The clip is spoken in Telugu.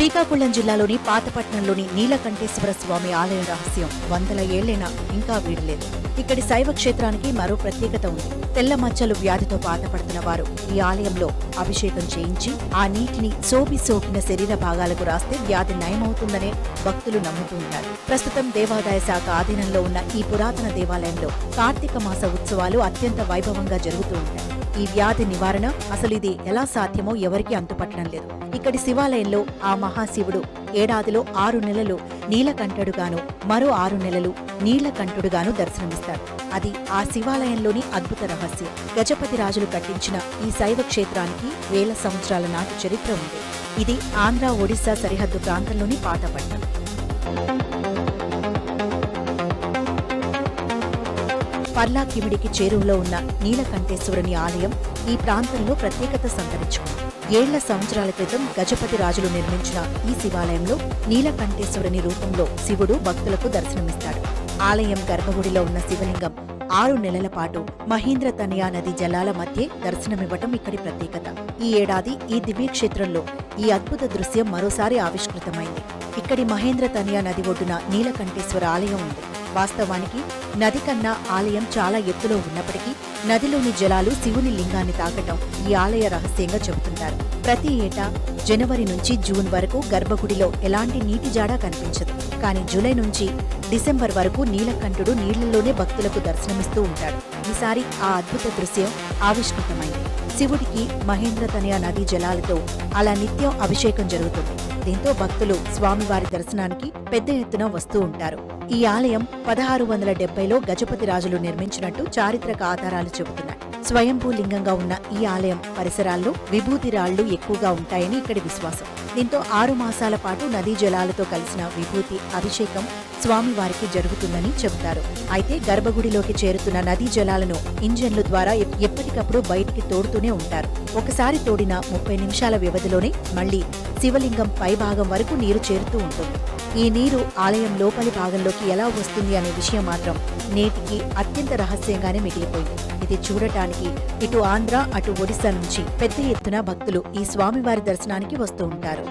శ్రీకాకుళం జిల్లాలోని పాతపట్నంలోని నీలకంఠేశ్వర స్వామి ఆలయ రహస్యం. వందల ఏళ్ళైనా ఇంకా వీడలేదు. ఇక్కడి శైవ క్షేత్రానికి మరో ప్రత్యేకత ఉంది. తెల్ల మచ్చలు వ్యాధితో బాధపడుతున్న వారు ఈ ఆలయంలో అభిషేకం చేయించి ఆ నీటిని సోపి సోకిన శరీర భాగాలకు రాస్తే వ్యాధి నయమవుతుందనే భక్తులు నమ్ముతూ ఉన్నారు. ప్రస్తుతం దేవాదాయ శాఖ ఆధీనంలో ఉన్న ఈ పురాతన దేవాలయంలో కార్తీక మాస ఉత్సవాలు అత్యంత వైభవంగా జరుగుతూ ఉంటాయి. ఈ వ్యాధి నివారణ అసలు ఇది ఎలా సాధ్యమో ఎవరికీ అంతుపట్టడం లేదు. ఇక్కడి శివాలయంలో ఆ మహాశివుడు ఏడాదిలో ఆరు నెలలు నీలకంఠుడుగాను మరో ఆరు నెలలు నీలకంఠుడుగాను దర్శనమిస్తాడు అది ఆ శివాలయంలోని అద్భుత రహస్యం. గజపతి రాజులు కట్టించిన ఈ శైవ క్షేత్రానికి వేల సంవత్సరాల నాటి చరిత్ర ఉంది. ఇది ఆంధ్ర ఒడిశా సరిహద్దు ప్రాంతంలోని పాతపట్నం పర్లా కిమిడికి చేరువలో ఉన్న నీలకంఠేశ్వరుని ఆలయం ఈ ప్రాంతంలో ప్రత్యేకత సంతరించుకుంది. ఏళ్ళ సంవత్సరాల క్రితం గజపతి రాజులు నిర్మించిన ఈ శివాలయంలో నీలకంఠేశ్వరుని రూపంలో శివుడు భక్తులకు దర్శనమిస్తాడు. ఆలయం గర్భగుడిలో ఉన్న శివలింగం ఆరు నెలల పాటు మహేంద్ర తనియా నది జలాల మధ్య దర్శనమివ్వటం ఇక్కడి ప్రత్యేకత. ఈ ఏడాది ఈ దివ్యక్షేత్రంలో ఈ అద్భుత దృశ్యం మరోసారి ఆవిష్కృతమైంది. ఇక్కడి మహేంద్ర తనియా నది ఒడ్డున నీలకంఠేశ్వర ఆలయం ఉంది. వాస్తవానికి నది కన్నా ఆలయం చాలా ఎత్తులో ఉన్నప్పటికీ నదిలోని జలాలు శివుని లింగాన్ని తాకటం ఈ ఆలయ రహస్యంగా చెబుతుంటారు. ప్రతి ఏటా జనవరి నుంచి జూన్ వరకు గర్భగుడిలో ఎలాంటి నీటి జాడా కనిపించదు. కానీ జూలై నుంచి డిసెంబర్ వరకు నీలకంఠుడు నీళ్ళలోనే భక్తులకు దర్శనమిస్తూ ఉంటాడు. ఈసారి ఆ అద్భుత దృశ్యం ఆవిష్కృతమైంది. శివుడికి మహేంద్రతనయ నదీ జలాలతో అలా నిత్యం అభిషేకం జరుగుతుంది. దీంతో భక్తులు స్వామివారి దర్శనానికి పెద్ద ఎత్తున వస్తూ ఉంటారు. ఈ ఆలయం పదహారు వందల డెబ్బైలో గజపతి రాజులు నిర్మించినట్టు చారిత్రక ఆధారాలు చెబుతున్నాయి. స్వయంభూ లింగంగా ఉన్న ఈ ఆలయం పరిసరాల్లో విభూతి రాళ్ళు ఎక్కువగా ఉంటాయని ఇక్కడి విశ్వాసం. దీంతో ఆరు మాసాల పాటు నదీ జలాలతో కలిసిన విభూతి అభిషేకం స్వామివారికి జరుగుతుందని చెబుతారు. అయితే గర్భగుడిలోకి చేరుతున్న నదీ జలాలను ఇంజన్ల ద్వారా ఎప్పటికప్పుడు బయటికి తోడుతూనే ఉంటారు. ఒకసారి తోడిన ముప్పై నిమిషాల వ్యవధిలోనే మళ్ళీ శివలింగం పై భాగం వరకు నీరు చేరుతూ ఉంటుంది. ఈ నీరు ఆలయం లోపలి భాగంలోకి ఎలా వస్తుంది అనే విషయం మాత్రం నేటికి అత్యంత రహస్యంగానే మిగిలిపోయింది. ఇది చూడటానికి ఇటు ఆంధ్ర అటు ఒడిశా నుంచి పెద్ద ఎత్తున భక్తులు ఈ స్వామివారి దర్శనానికి వస్తూ ఉంటారు.